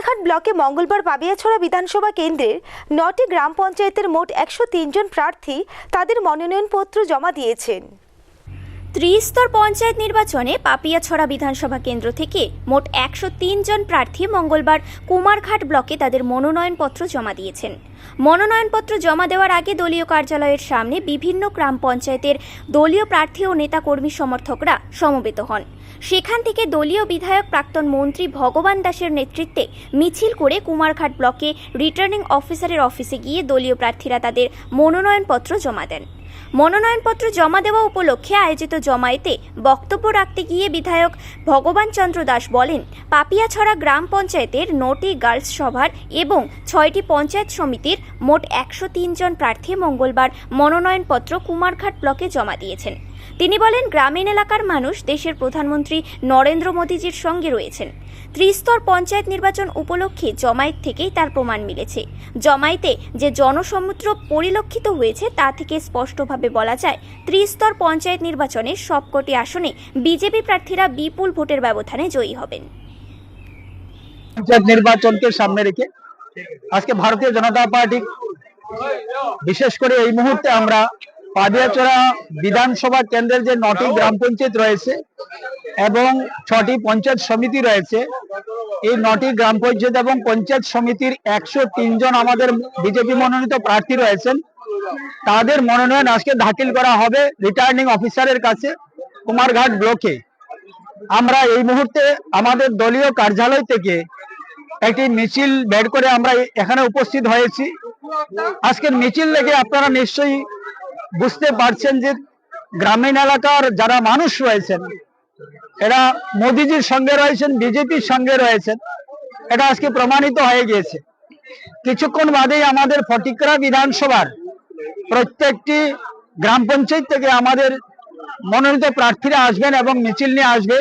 কুমারঘাট ব্লকে মঙ্গলবার পাবিয়াছড়া বিধানসভা কেন্দ্রের নটি গ্রাম পঞ্চায়েতের মোট একশো জন প্রার্থী তাদের মনোনয়নপত্র জমা দিয়েছেন। ত্রিস্তর পঞ্চায়েত নির্বাচনে পাপিয়াছড়া বিধানসভা কেন্দ্র থেকে মোট একশো জন প্রার্থী মঙ্গলবার কুমারঘাট ব্লকে তাদের মনোনয়নপত্র জমা দিয়েছেন। মনোনয়নপত্র জমা দেওয়ার আগে দলীয় কার্যালয়ের সামনে বিভিন্ন গ্রাম পঞ্চায়েতের দলীয় প্রার্থী ও নেতাকর্মী সমর্থকরা সমবেত হন। সেখান থেকে দলীয় বিধায়ক প্রাক্তন মন্ত্রী ভগবান দাসের নেতৃত্বে মিছিল করে কুমারঘাট ব্লকে রিটার্নিং অফিসারের অফিসে গিয়ে দলীয় প্রার্থীরা তাদের মনোনয়নপত্র জমা দেন। মনোনয়নপত্র জমা দেওয়া উপলক্ষে আয়োজিত জমায়েতে বক্তব্য রাখতে গিয়ে বিধায়ক ভগবান চন্দ্র দাস বলেন, পাপিয়াছড়া গ্রাম পঞ্চায়েতের নটি গার্লস সভার এবং ছয়টি পঞ্চায়েত সমিতির মোট একশো জন প্রার্থী মঙ্গলবার মনোনয়নপত্র কুমারঘাট ব্লকে জমা দিয়েছেন। তিনি বলেন, গ্রামীণ এলাকার মানুষ দেশের প্রধানমন্ত্রী নরেন্দ্র মোদীজির সঙ্গে রয়েছেন। ত্রিস্তর পঞ্চায়েত নির্বাচন উপলক্ষে জমায়েত থেকেই তার প্রমাণ মিলেছে। জমায়েতে যে জনসমুদ্র পরিলক্ষিত হয়েছে, তা থেকে স্পষ্টভাবে বলা যায়, ত্রিস্তর পঞ্চায়েত নির্বাচনে সবকটি আসনে বিজেপি প্রার্থীরা বিপুল ভোটের ব্যবধানে জয়ী হবেন। নির্বাচনকে সামনে রেখে আজকে ভারতীয় জনতা পার্টি, বিশেষ করে এই মুহূর্তে আমরা পাদিয়াচড়া বিধানসভা কেন্দ্রের যে নটি গ্রাম পঞ্চায়েত রয়েছে এবং ছটি পঞ্চায়েত সমিতি রয়েছে এই নটি গ্রাম পঞ্চায়েত এবং পঞ্চায়েত সমিতির একশো জন আমাদের বিজেপি মনোনীত প্রার্থী রয়েছেন। তাদের মনোনয়ন আজকে দাখিল করা হবে রিটার্নিং অফিসারের কাছে কুমারঘাট ব্লকে। আমরা এই মুহূর্তে আমাদের দলীয় কার্যালয় থেকে একটি মিছিল বের করে আমরা এখানে উপস্থিত হয়েছি। আজকের মিছিল দেখে আপনারা নিশ্চয়ই বুঝতে পারছেন যে গ্রামীণ এলাকার যারা মানুষ রয়েছেন, এরা মোদিজির সঙ্গে রয়েছেন, বিজেপির সঙ্গে রয়েছেন, এটা আজকে প্রমাণিত হয়ে গিয়েছে। কিছুক্ষণ বাদেই আমাদের ফটিকরা বিধানসভার প্রত্যেকটি গ্রাম পঞ্চায়েত থেকে আমাদের মনোনীত প্রার্থীরা আসবেন এবং মিছিল নিয়ে আসবে।